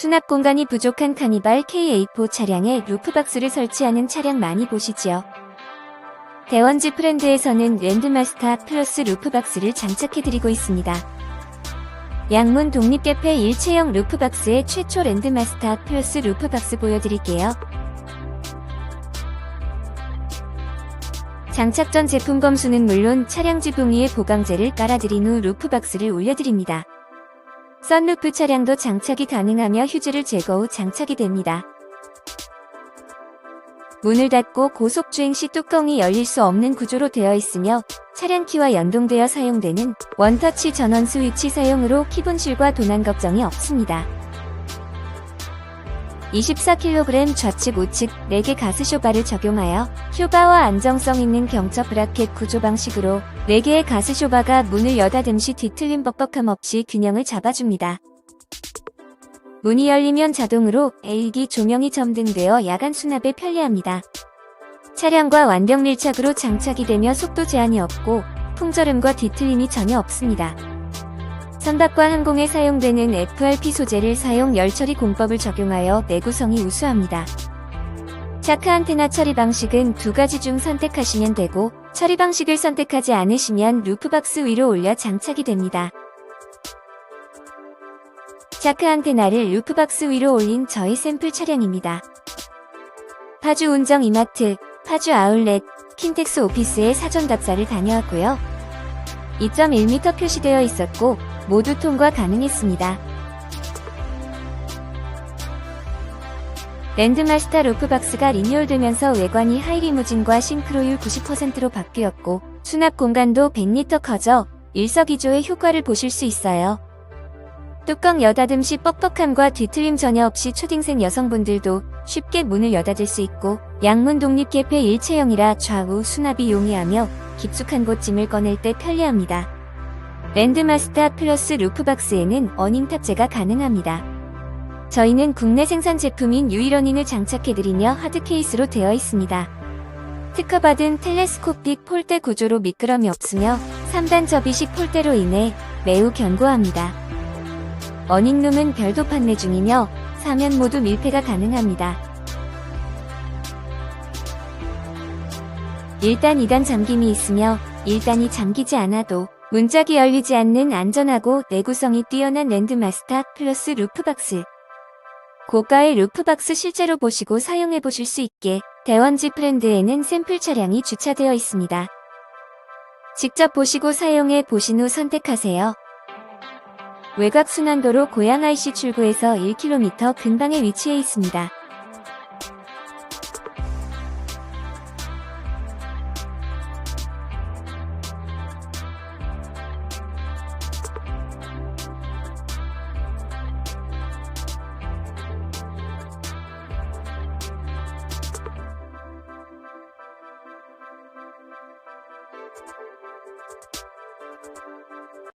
수납 공간이 부족한 카니발 K8 차량에 루프박스를 설치하는 차량 많이 보시지요. 대원지 프렌드에서는 랜드마스터 플러스 루프박스를 장착해드리고 있습니다. 양문 독립개폐 일체형 루프박스의 최초 랜드마스터 플러스 루프박스 보여드릴게요. 장착 전 제품 검수는 물론 차량 지붕 위에 보강재를 깔아드린 후 루프박스를 올려드립니다. 썬루프 차량도 장착이 가능하며 휴지를 제거 후 장착이 됩니다. 문을 닫고 고속주행 시 뚜껑이 열릴 수 없는 구조로 되어 있으며 차량 키와 연동되어 사용되는 원터치 전원 스위치 사용으로 키분실과 도난 걱정이 없습니다. 24kg 좌측 우측 4개 가스 쇼바를 적용하여 효과와 안정성 있는 경처 브라켓 구조 방식으로 4개의 가스 쇼바가 문을 여닫음 시 뒤틀림 뻑뻑함 없이 균형을 잡아줍니다. 문이 열리면 자동으로 LED 조명이 점등되어 야간 수납에 편리합니다. 차량과 완벽 밀착으로 장착이 되며 속도 제한이 없고 풍절음과 뒤틀림이 전혀 없습니다. 선박과 항공에 사용되는 FRP 소재를 사용 열처리 공법을 적용하여 내구성이 우수합니다. 자크 안테나 처리 방식은 두 가지 중 선택하시면 되고 처리 방식을 선택하지 않으시면 루프박스 위로 올려 장착이 됩니다. 자크 안테나를 루프박스 위로 올린 저희 샘플 차량입니다. 파주 운정 이마트, 파주 아울렛, 킨텍스 오피스에 사전 답사를 다녀왔고요. 2.1m 표시되어 있었고 모두 통과 가능했습니다. 랜드마스터 루프박스가 리뉴얼되면서 외관이 하이리무진과 싱크로율 90%로 바뀌었고 수납 공간도 100리터 커져 일석이조의 효과를 보실 수 있어요. 뚜껑 여닫음 시 뻑뻑함과 뒤틀림 전혀 없이 초딩생 여성분들도 쉽게 문을 여닫을 수 있고 양문 독립 개폐 일체형이라 좌우 수납이 용이하며 깊숙한 곳 짐을 꺼낼 때 편리합니다. 랜드마스터 플러스 루프박스에는 어닝 탑재가 가능합니다. 저희는 국내 생산 제품인 유일어닝을 장착해드리며 하드 케이스로 되어 있습니다. 특허받은 텔레스코픽 폴대 구조로 미끄럼이 없으며 3단 접이식 폴대로 인해 매우 견고합니다. 어닝룸은 별도 판매 중이며 사면 모두 밀폐가 가능합니다. 1단, 2단 잠김이 있으며 1단이 잠기지 않아도 문짝이 열리지 않는 안전하고 내구성이 뛰어난 랜드마스터 플러스 루프박스. 고가의 루프박스 실제로 보시고 사용해 보실 수 있게 대원지 프렌드에는 샘플 차량이 주차되어 있습니다. 직접 보시고 사용해 보신 후 선택하세요. 외곽 순환도로 고양 IC 출구에서 1km 근방에 위치해 있습니다.